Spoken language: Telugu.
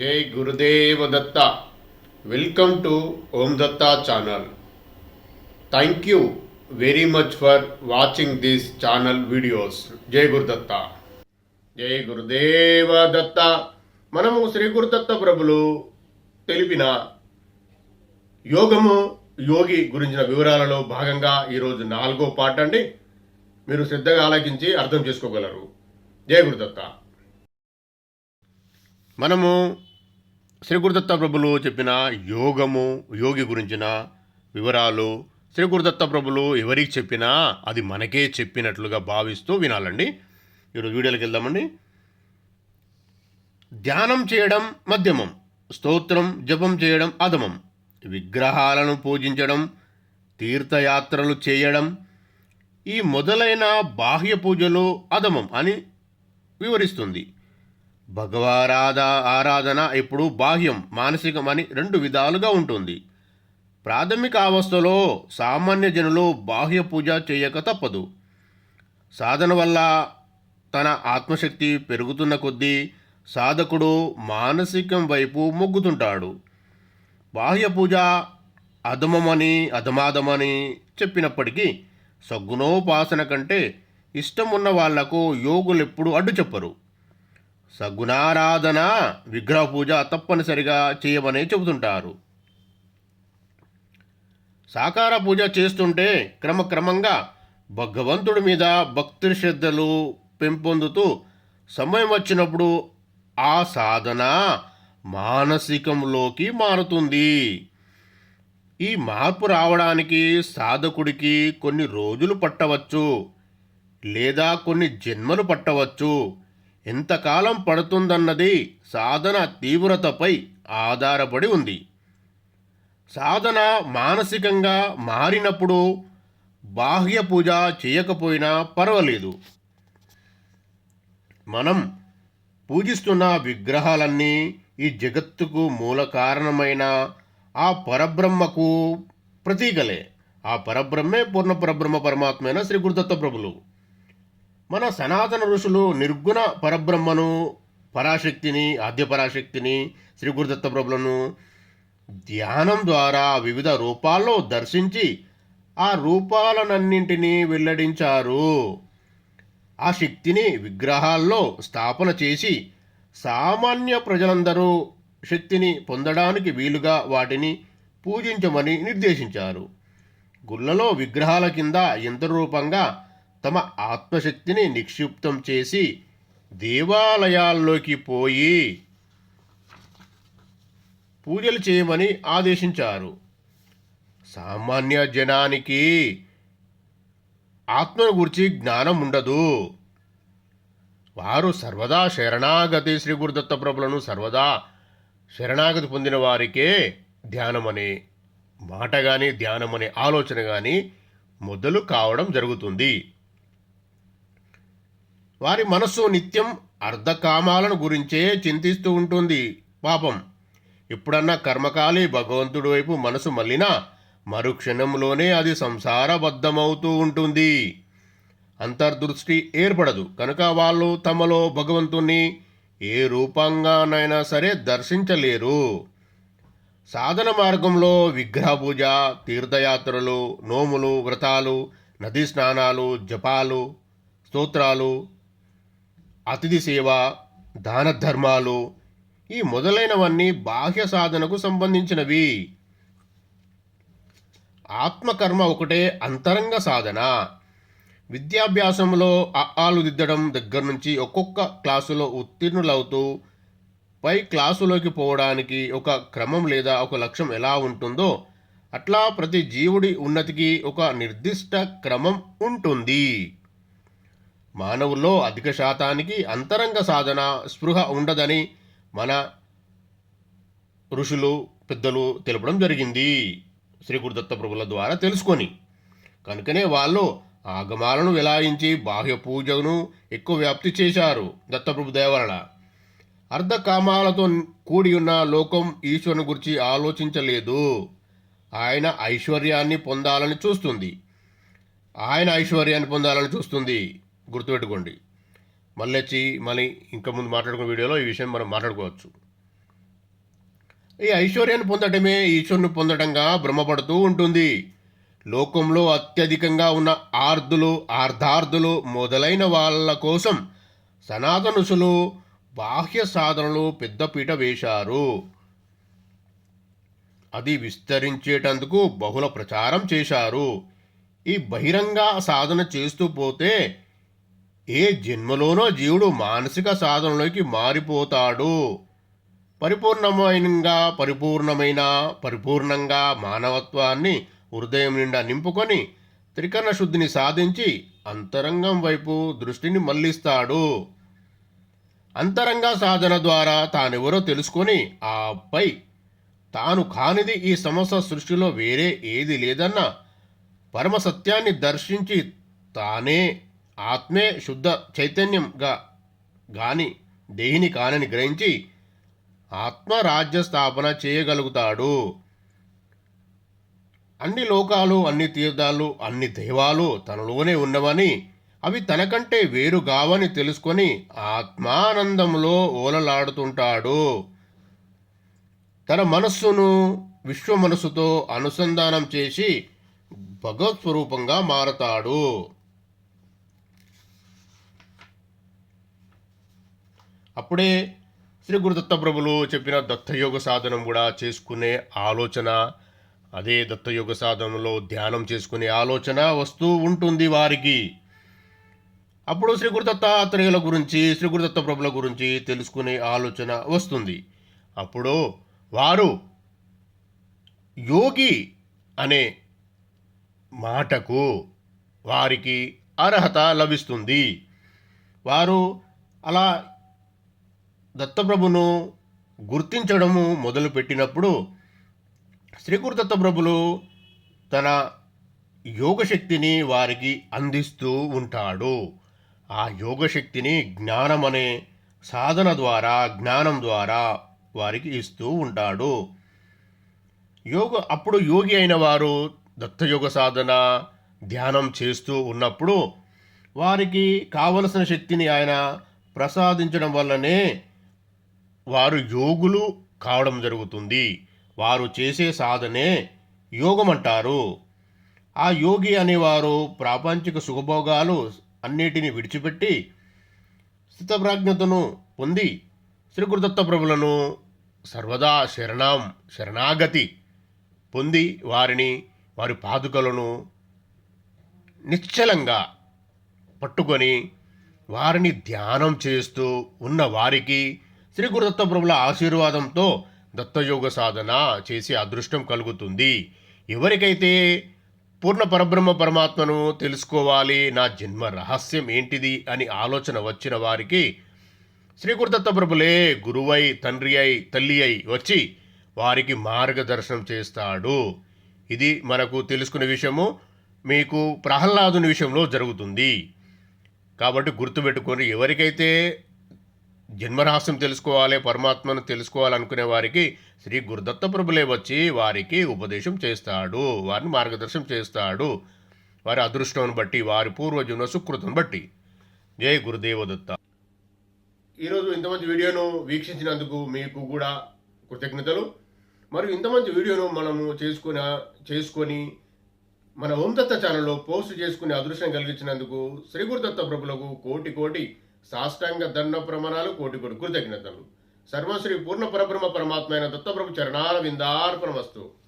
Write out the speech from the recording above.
జై Gurudeva Datta. Welcome to Om Datta channel thank you very much for watching this channel videos జై గురుదత్త జై గురుదేవ దత్త మనము శ్రీ గురుదత్త ప్రభులు తెలిపిన యోగము యోగి గురించిన వివరాలలో భాగంగా ఈరోజు నాలుగో పాట అండి. మీరు శ్రద్ధగా ఆలకించి అర్థం చేసుకోగలరు. జయ గురుదత్త మనము శ్రీ గురుదత్త ప్రభులు చెప్పిన యోగము యోగి గురించిన వివరాలు శ్రీ గురుదత్త ప్రభులు ఎవరికి చెప్పినా అది మనకే చెప్పినట్లుగా భావిస్తూ వినాలండి. ఈరోజు వీడియోకి వెళ్దామండి. ధ్యానం చేయడం మధ్యమం స్తోత్రం జపం చేయడం అధమం విగ్రహాలను పూజించడం తీర్థయాత్రలు చేయడం ఈ మొదలైన బాహ్య పూజలు అధమం అని వివరిస్తుంది. భగవారాధ ఆరాధన ఇప్పుడు బాహ్యం మానసికం అని రెండు విధాలుగా ఉంటుంది. ప్రాథమిక అవస్థలో సామాన్య జనులు బాహ్య పూజ చేయక తప్పదు. సాధన వల్ల తన ఆత్మశక్తి పెరుగుతున్న కొద్దీ సాధకుడు మానసికం వైపు మొగ్గుతుంటాడు. బాహ్య పూజ అధమమని అధమాధమని చెప్పినప్పటికీ సగ్గునోపాసన కంటే ఇష్టం ఉన్న వాళ్ళకు యోగులు ఎప్పుడూ అడ్డు చెప్పరు సగుణారాధన విగ్రహ పూజ తప్పనిసరిగా చేయమని చెబుతుంటారు. సాకార పూజ చేస్తుంటే క్రమక్రమంగా భగవంతుడి మీద భక్తి శ్రద్ధలు పెంపొందుతూ సమయం వచ్చినప్పుడు ఆ సాధన మానసికంలోకి మారుతుంది. ఈ మార్పు రావడానికి సాధకుడికి కొన్ని రోజులు పట్టవచ్చు లేదా కొన్ని జన్మలు పట్టవచ్చు. ఎంతకాలం పడుతుందన్నది సాధన తీవ్రతపై ఆధారపడి ఉంది. సాధన మానసికంగా మారినప్పుడు బాహ్య పూజ చేయకపోయినా పర్వాలేదు. మనం పూజిస్తున్న విగ్రహాలన్నీ ఈ జగత్తుకు మూల కారణమైన ఆ పరబ్రహ్మకు ప్రతీకలే. ఆ పరబ్రహ్మే పూర్ణ పరబ్రహ్మ పరమాత్మైన శ్రీ గురుదత్త ప్రభులు. మన సనాతన ఋషులు నిర్గుణ పరబ్రహ్మను పరాశక్తిని ఆద్య పరాశక్తిని శ్రీ గురుదత్త ప్రభులను ధ్యానం ద్వారా వివిధ రూపాల్లో దర్శించి ఆ రూపాలనన్నింటినీ వెల్లడించారు. ఆ శక్తిని విగ్రహాల్లో స్థాపన చేసి సామాన్య ప్రజలందరూ శక్తిని పొందడానికి వీలుగా వాటిని పూజించమని నిర్దేశించారు. గుళ్ళలో విగ్రహాల కింద యంత్రరూపంగా తమ ఆత్మశక్తిని నిక్షిప్తం చేసి దేవాలయాల్లోకి పోయి పూజలు చేయమని ఆదేశించారు. సామాన్య జనానికి ఆత్మను గురించి జ్ఞానం ఉండదు. వారు సర్వదా శరణాగతి శ్రీ గురుదత్త ప్రభులను సర్వదా శరణాగతి పొందిన వారికే ధ్యానమనే మాట కానీ ధ్యానం అనే ఆలోచన కానీ మొదలు కావడం జరుగుతుంది. వారి మనస్సు నిత్యం అర్ధకామాలను గురించే చింతిస్తూ ఉంటుంది. పాపం. ఎప్పుడన్నా కర్మకాలి భగవంతుడి వైపు మనసు మళ్ళినా మరుక్షణంలోనే అది సంసారబద్ధమవుతూ ఉంటుంది. అంతర్దృష్టి ఏర్పడదు. కనుక వాళ్ళు తమలో భగవంతుణ్ణి ఏ రూపంగానైనా సరే దర్శించలేరు. సాధన మార్గంలో విగ్రహ పూజ తీర్థయాత్రలు నోములు వ్రతాలు నదీ స్నానాలు జపాలు స్తోత్రాలు అతిథి సేవ దాన ధర్మాలు ఈ మొదలైనవన్నీ బాహ్య సాధనకు సంబంధించినవి. ఆత్మకర్మ ఒకటే అంతరంగ సాధన. విద్యాభ్యాసంలో ఆలు దిద్దడం దగ్గర నుంచి ఒక్కొక్క క్లాసులో ఉత్తీర్ణులవుతూ పై క్లాసులోకి పోవడానికి ఒక క్రమం లేదా ఒక లక్ష్యం ఎలా ఉంటుందో అట్లా ప్రతి జీవుడి ఉన్నతికి ఒక నిర్దిష్ట క్రమం ఉంటుంది. మానవుల్లో అధిక శాతానికి అంతరంగ సాధన స్పృహ ఉండదని మన ఋషులు పెద్దలు తెలపడం జరిగింది. శ్రీ గురుదత్త ప్రభుల ద్వారా తెలుసుకొని. కనుకనే వాళ్ళు ఆగమాలను విలాయించి బాహ్య పూజను ఎక్కువ వ్యాప్తి చేశారు దత్తప్రభు దేవరణ. అర్ధకామాలతో కూడి ఉన్న లోకం ఈశ్వరుని గురించి ఆలోచించలేదు. ఆయన ఐశ్వర్యాన్ని పొందాలని చూస్తుంది. ఆయన ఐశ్వర్యాన్ని పొందాలని చూస్తుంది. గుర్తుపెట్టుకోండి. మళ్ళీ వచ్చి మళ్ళీ ఇంకా ముందు మాట్లాడుకున్న వీడియోలో ఈ విషయం మనం మాట్లాడుకోవచ్చు. ఈ ఐశ్వర్యాన్ని పొందటమే ఈశ్వరుని పొందటంగా భ్రమపడుతూ ఉంటుంది. లోకంలో అత్యధికంగా ఉన్న ఆర్ధులు ఆర్ధార్థులు మొదలైన వాళ్ళ కోసం సనాతనుసులు బాహ్య సాధనలు పెద్దపీట వేశారు. అది విస్తరించేటందుకు బహుళ ప్రచారం చేశారు. ఈ బహిరంగ సాధన చేస్తూ పోతే ఏ జన్మలోనో జీవుడు మానసిక సాధనలోకి మారిపోతాడు. పరిపూర్ణమైనంగా పరిపూర్ణమైన పరిపూర్ణంగా మానవత్వాన్ని హృదయం నిండా నింపుకొని త్రికరణ శుద్ధిని సాధించి అంతరంగం వైపు దృష్టిని మళ్ళిస్తాడు అంతరంగ సాధన ద్వారా తానెవరో తెలుసుకొని ఆపై తాను కానిది ఈ సమస్త సృష్టిలో వేరే ఏది లేదన్న పరమ సత్యాన్ని దర్శించి తానే ఆత్మే శుద్ధ చైతన్యంగా గాని దేహిని కానని గ్రహించి ఆత్మరాజ్య స్థాపన చేయగలుగుతాడు. అన్ని లోకాలు అన్ని తీర్థాలు అన్ని దైవాలు తనలోనే ఉన్నవని అవి తనకంటే వేరుగావని తెలుసుకొని ఆత్మానందంలో ఓలలాడుతుంటాడు. తన మనస్సును విశ్వ మనస్సుతో అనుసంధానం చేసి భగవత్ స్వరూపంగా మారతాడు. అప్పుడే శ్రీ గురుదత్త ప్రభులు చెప్పిన దత్తయోగ సాధనం కూడా చేసుకునే ఆలోచన అదే దత్తయోగ సాధనలో ధ్యానం చేసుకునే ఆలోచన వస్తూ ఉంటుంది వారికి. అప్పుడు శ్రీ గురుదత్తాత్రేయుల గురించి శ్రీ గురుదత్త ప్రభుల గురించి తెలుసుకునే ఆలోచన వస్తుంది. అప్పుడు వారు యోగి అనే మాటకు వారికి అర్హత లభిస్తుంది. వారు అలా దత్తప్రభును గుర్తించడము మొదలుపెట్టినప్పుడు శ్రీగురు దత్తప్రభులు తన యోగశక్తిని వారికి అందిస్తూ ఉంటాడు. ఆ యోగశక్తిని జ్ఞానం అనే సాధన ద్వారా జ్ఞానం ద్వారా వారికి ఇస్తూ ఉంటాడు. యోగ అప్పుడు యోగి అయిన వారు దత్తయోగ సాధన ధ్యానం చేస్తూ ఉన్నప్పుడు వారికి కావలసిన శక్తిని ఆయన ప్రసాదించడం వల్లనే వారు యోగులు కావడం జరుగుతుంది. వారు చేసే సాధనే యోగం అంటారు ఆ యోగి అనేవారు ప్రాపంచిక సుఖభోగాలు అన్నిటిని విడిచిపెట్టి స్థితప్రాజ్ఞతను పొంది శ్రీ ప్రభులను సర్వదా శరణం శరణాగతి పొంది వారిని వారి పాదుకలను నిశ్చలంగా పట్టుకొని వారిని ధ్యానం చేస్తూ ఉన్న వారికి శ్రీ గురుదత్త ప్రభుల ఆశీర్వాదంతో దత్తయోగ సాధన చేసే అదృష్టం కలుగుతుంది. ఎవరికైతే పూర్ణ పరబ్రహ్మ పరమాత్మను తెలుసుకోవాలి నా జన్మ రహస్యం ఏంటిది అని ఆలోచన వచ్చిన వారికి శ్రీ గురుదత్త ప్రభులే గురువై తండ్రి అయి తల్లి అయి వచ్చి వారికి మార్గదర్శనం చేస్తాడు. ఇది మనకు తెలుసుకునే విషయము మీకు ప్రహ్లాదుని విషయంలో జరుగుతుంది. కాబట్టి గుర్తుపెట్టుకొని ఎవరికైతే జన్మరహస్యం తెలుసుకోవాలి పరమాత్మను తెలుసుకోవాలనుకునే వారికి శ్రీ గురుదత్త ప్రభులే వచ్చి వారికి ఉపదేశం చేస్తాడు వారిని మార్గదర్శనం చేస్తాడు. వారి అదృష్టం బట్టి వారి పూర్వజన్మ సుకృతం బట్టి. జై గురుదేవదత్త. ఈరోజు ఇంత మంచి వీడియోను వీక్షించినందుకు మీకు కూడా కృతజ్ఞతలు. మరియు ఇంత మంచి వీడియోను మనము చేసుకుని చేసుకొని మన ఓం దత్త ఛానల్లో పోస్ట్ చేసుకునే అదృష్టం కలిగించినందుకు శ్రీ గురుదత్త ప్రభులకు కోటి కోటి సాష్టాంగ దండ ప్రమాణాలు కోటి కొడు కృతజ్ఞతలు. సర్వశ్రీ పూర్ణ పరబ్రహ్మ పరమాత్మైన దత్తప్రభు చరణాల విందార్పణమస్తు